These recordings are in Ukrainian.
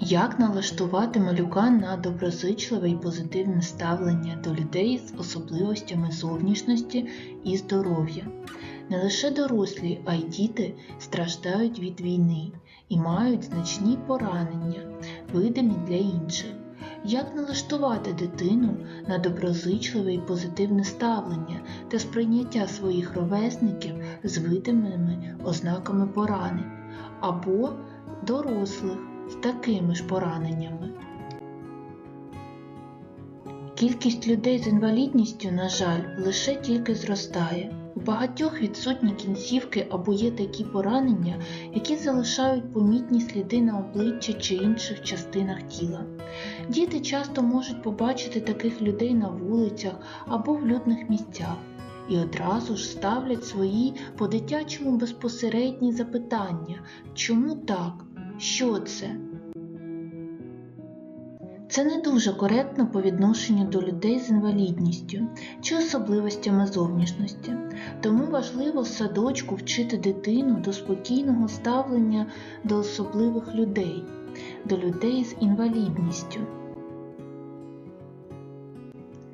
Як налаштувати малюка на доброзичливе і позитивне ставлення до людей з особливостями зовнішності і здоров'я? Не лише дорослі, а й діти страждають від війни і мають значні поранення, видимі для інших. Як налаштувати дитину на доброзичливе і позитивне ставлення та сприйняття своїх ровесників з видимими ознаками поранень або дорослих з такими ж пораненнями? Кількість людей з інвалідністю, на жаль, лише тільки зростає. У багатьох відсутні кінцівки або є такі поранення, які залишають помітні сліди на обличчя чи інших частинах тіла. Діти часто можуть побачити таких людей на вулицях або в людних місцях і одразу ж ставлять свої по-дитячому безпосередні запитання чому так? Що це? Це не дуже коректно по відношенню до людей з інвалідністю чи особливостями зовнішності, тому важливо в садочку вчити дитину до спокійного ставлення до особливих людей, до людей з інвалідністю.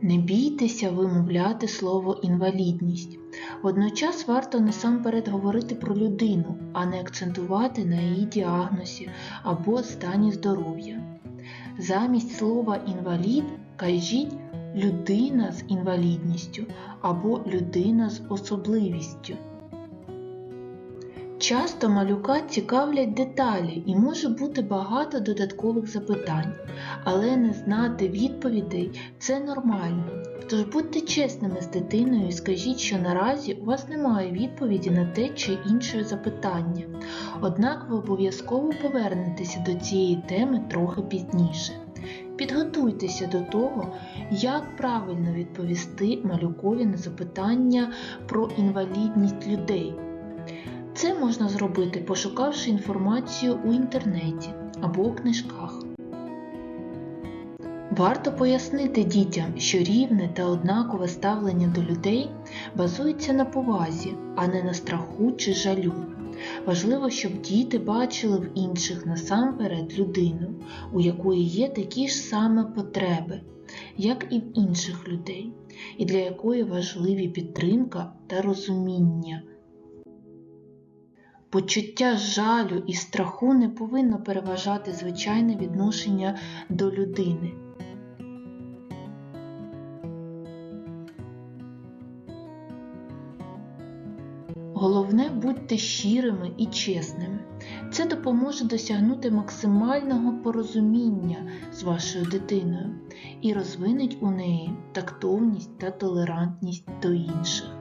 Не бійтеся вимовляти слово інвалідність. Водночас варто насамперед говорити про людину, а не акцентувати на її діагнозі або стані здоров'я. Замість слова інвалід кажіть людина з інвалідністю або людина з особливістю. Часто малюка цікавлять деталі і може бути багато додаткових запитань, але не знати відповідей це нормально. Тож будьте чесними з дитиною і скажіть, що наразі у вас немає відповіді на те чи інше запитання, однак ви обов'язково повернетеся до цієї теми трохи пізніше. Підготуйтеся до того, як правильно відповісти малюкові на запитання про інвалідність людей. Це можна зробити, пошукавши інформацію у інтернеті або у книжках. Варто пояснити дітям, що рівне та однакове ставлення до людей базується на повазі, а не на страху чи жалю. Важливо, щоб діти бачили в інших насамперед людину, у якої є такі ж саме потреби, як і в інших людей, і для якої важливі підтримка та розуміння. Почуття жалю і страху не повинно переважати звичайне відношення до людини. Головне будьте щирими і чесними. Це допоможе досягнути максимального порозуміння з вашою дитиною і розвинить у неї тактовність та толерантність до інших.